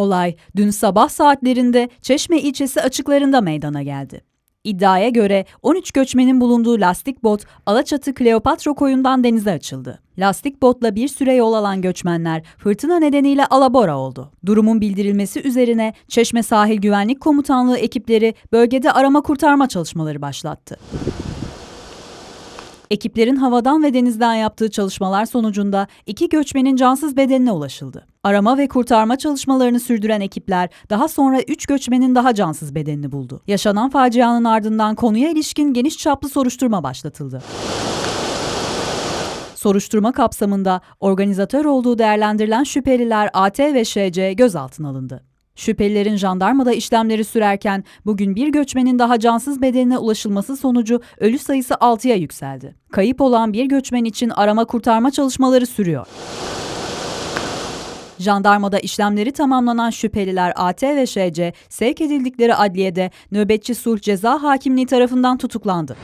Olay dün sabah saatlerinde Çeşme ilçesi açıklarında meydana geldi. İddiaya göre 13 göçmenin bulunduğu lastik bot Alaçatı Kleopatra koyundan denize açıldı. Lastik botla bir süre yol alan göçmenler fırtına nedeniyle alabora oldu. Durumun bildirilmesi üzerine Çeşme Sahil Güvenlik Komutanlığı ekipleri bölgede arama kurtarma çalışmaları başlattı. Ekiplerin havadan ve denizden yaptığı çalışmalar sonucunda iki göçmenin cansız bedenine ulaşıldı. Arama ve kurtarma çalışmalarını sürdüren ekipler daha sonra üç göçmenin daha cansız bedenini buldu. Yaşanan facianın ardından konuya ilişkin geniş çaplı soruşturma başlatıldı. Soruşturma kapsamında organizatör olduğu değerlendirilen şüpheliler AT ve şC gözaltına alındı. Şüphelilerin jandarmada işlemleri sürerken bugün bir göçmenin daha cansız bedenine ulaşılması sonucu ölü sayısı 6'ya yükseldi. Kayıp olan bir göçmen için arama kurtarma çalışmaları sürüyor. Jandarmada işlemleri tamamlanan şüpheliler AT ve şC sevk edildikleri adliyede nöbetçi sulh ceza hakimliği tarafından tutuklandı.